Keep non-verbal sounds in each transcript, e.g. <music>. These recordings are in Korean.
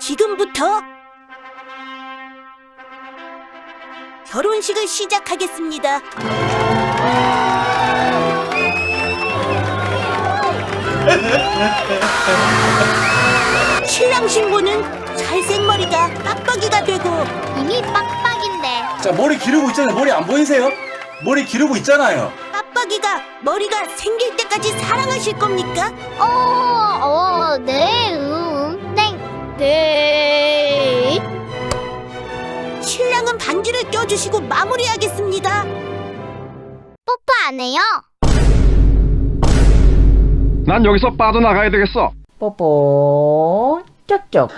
지금부터 결혼식을 시작하겠습니다. 신랑 신부는 잘생머리가 빡빡이가 되고 이미 빡빡인데. 자 머리 기르고 있잖아요. 머리 안 보이세요? 머리 기르고 있잖아요. 빡빡이가 머리가 생길 때까지 사랑하실 겁니까? 어, 어, 네, 음, 네. 네. 반지를 껴주시고 마무리하겠습니다. 뽀뽀 안 해요? 난 여기서 빠져나가야 되겠어. 뽀뽀 쪽쪽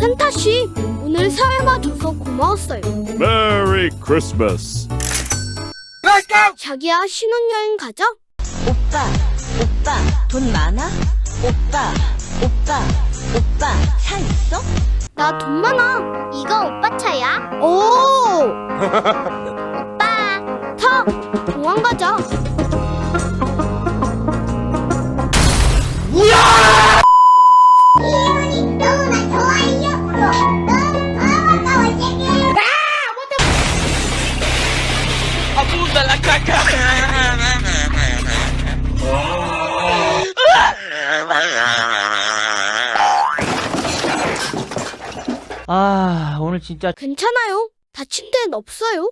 산타 씨, 오늘 사회봐 줘서 고마웠어요. Merry Christmas. 자기야 신혼여행 가자. 오빠, 오빠, 돈 많아? 오빠, 오빠, 오빠, 차 있어? 나 돈 많아. 이거 오빠 차야? 오, <laughs> 오빠. 타. 공항 가자. 오늘 진짜 괜찮아요. 다친 데는 없어요.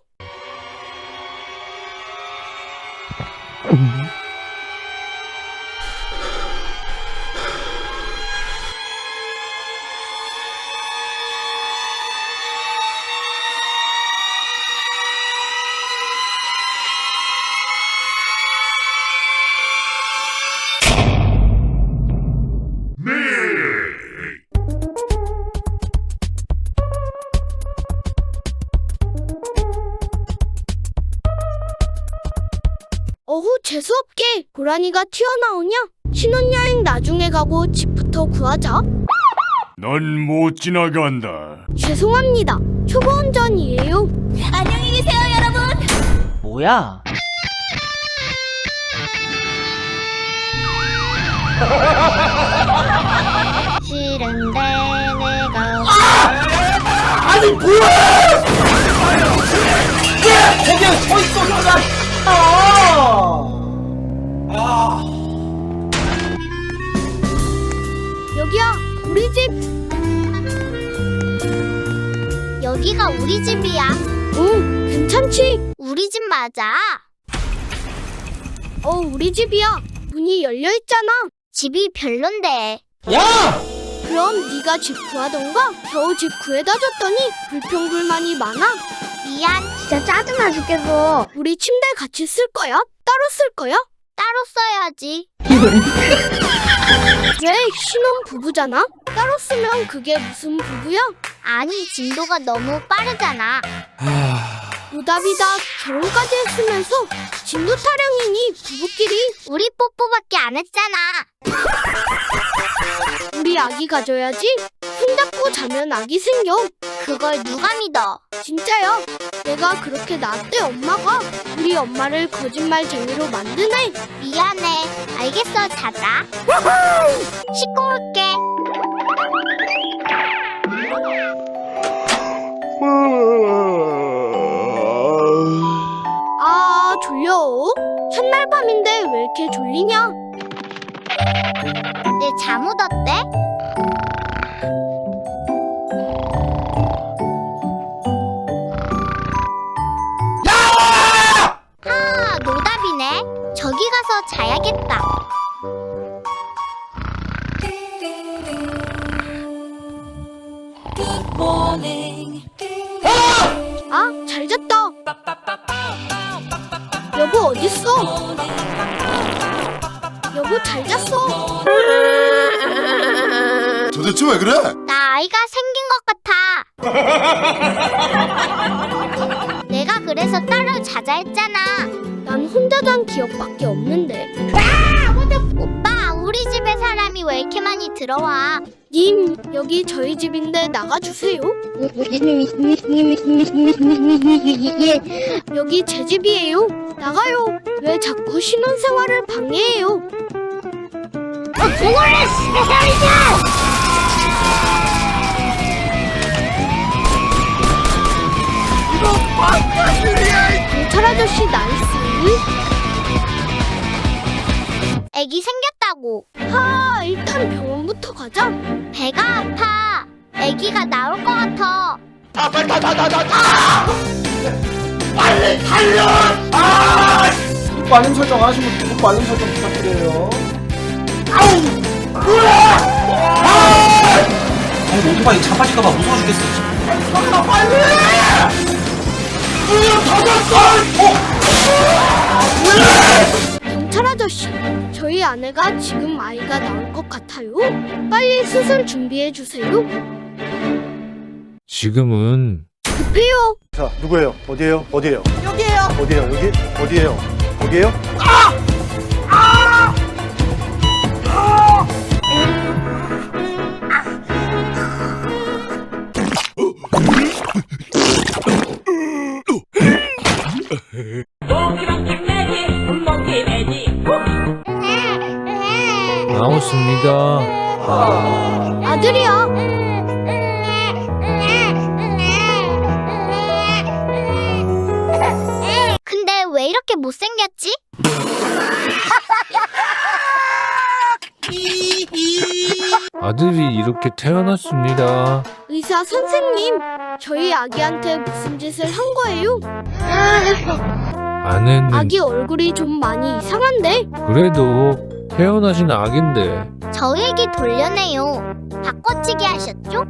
고라니가 튀어나오냐? 신혼여행 나중에 가고 집부터 구하자. 넌 못 지나간다. 죄송합니다. 초보 운전이에요. 안녕히 계세요, 여러분. 뭐야 싫은데 내가. 그냥 서 있어 그냥 아 여기야, 우리 집. 여기가 우리 집이야. 응, 괜찮지? 우리 집 맞아. 어, 우리 집이야. 문이 열려 있잖아. 집이 별론데. 야! 그럼 네가 집 구하던가 겨우 집 구해다 줬더니 불평불만이 많아. 미안. 진짜 짜증나 죽겠어. 우리 침대 같이 쓸 거야? 따로 쓸 거야? 따로 써야지. <laughs> 왜 신혼 부부잖아? 따로 쓰면 그게 무슨 부부야? 아니, 진도가 너무 빠르잖아. 노답이다. 결혼까지 했으면서 진도 타령이니 부부끼리 우리 뽀뽀밖에 안 했잖아. 우리 아기 가져야지. 손잡고 자면 아기 생겨. 그걸 누가 믿어? 진짜야. 내가 그렇게 낳았대 엄마가 우리 엄마를 거짓말쟁이로 만드네. 미안해. 알겠어, 자자. 씻고 올게. 아 졸려. 첫날 밤인데 왜 이렇게 졸리냐? 내 잠옷 어때? 자야겠다. 아 잘 잤다. 여보 어딨어? 여보 잘 잤어. 도대체 왜 그래? 나 아이가 생긴 것 같아. <laughs> 내가 그래서 따로 자자 했잖아. 난 혼자 잔 기억밖에 없는데. 오빠, 우리 집에 사람이 왜 이렇게 많이 들어와? 님 여기 저희 집인데 나가주세요. 여기 제 집이에요. 나가요. 왜 자꾸 신혼생활을 방해해요? 경찰 아저씨 나이스. 애기 생겼다고. 하, 일단 병원부터 가자. 배가 아파. 애기가 나올 것 같아. 아 빨리 다 다 다다 빨리 달려 아 뽀뽀 알림 설정 안 하시면 뽀뽀 알림 설정 부탁드려요. 아우 뭐야 아니 오토바이 자빠질까봐 무서워 죽겠어. 아 빨리 문을 닫았어 어 경찰 아저씨, 저희 아내가 지금 아이가 나올 것 같아요. 빨리 수술 준비해 주세요. 지금은 급해요. 자, 누구예요? 어디예요? 어디예요? 여기에요. 어디예요? 여기? 어디예요? 여기예요? 나왔습니다. 아, 아들이야. 근데 왜 이렇게 못생겼지? 아들이 이렇게 태어났습니다. 의사 선생님, 저희 아기한테 무슨 짓을 한 거예요? 아내는 아기 얼굴이 좀 많이 이상한데? 그래도 태어나신 아기인데 저희 애기 돌려내요. 바꿔치기 하셨죠?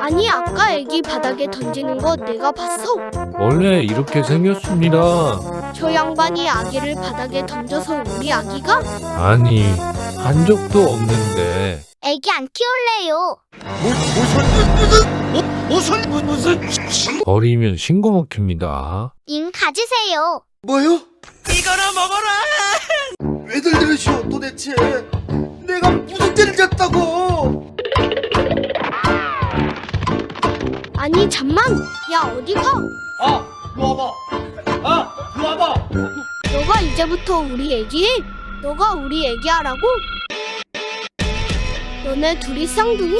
아니, 아까 애기 바닥에 던지는 거 내가 봤어. 원래 이렇게 생겼습니다. 저 양반이 아기를 바닥에 던져서 우리 아기가? 아니 한 적도 없는데 애기 안 키울래요. 무슨 무슨 무슨 버리면 신고 먹힙니다. 인 가지세요. 뭐요? 이거나 먹어라 왜들 이러시오 도대체 내가 무슨 죄를 졌다고 아니, 잠만. 야, 어디 가? 아, 이리 와봐. 아, 이리 와봐. 너가 이제부터 우리 애기해? 너가 우리 애기 하라고? 너네 둘이 쌍둥이?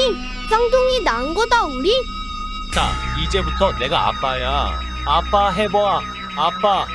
쌍둥이 낳은 거다 우리? 자, 이제부터 내가 아빠야. 아빠 해봐. 아빠.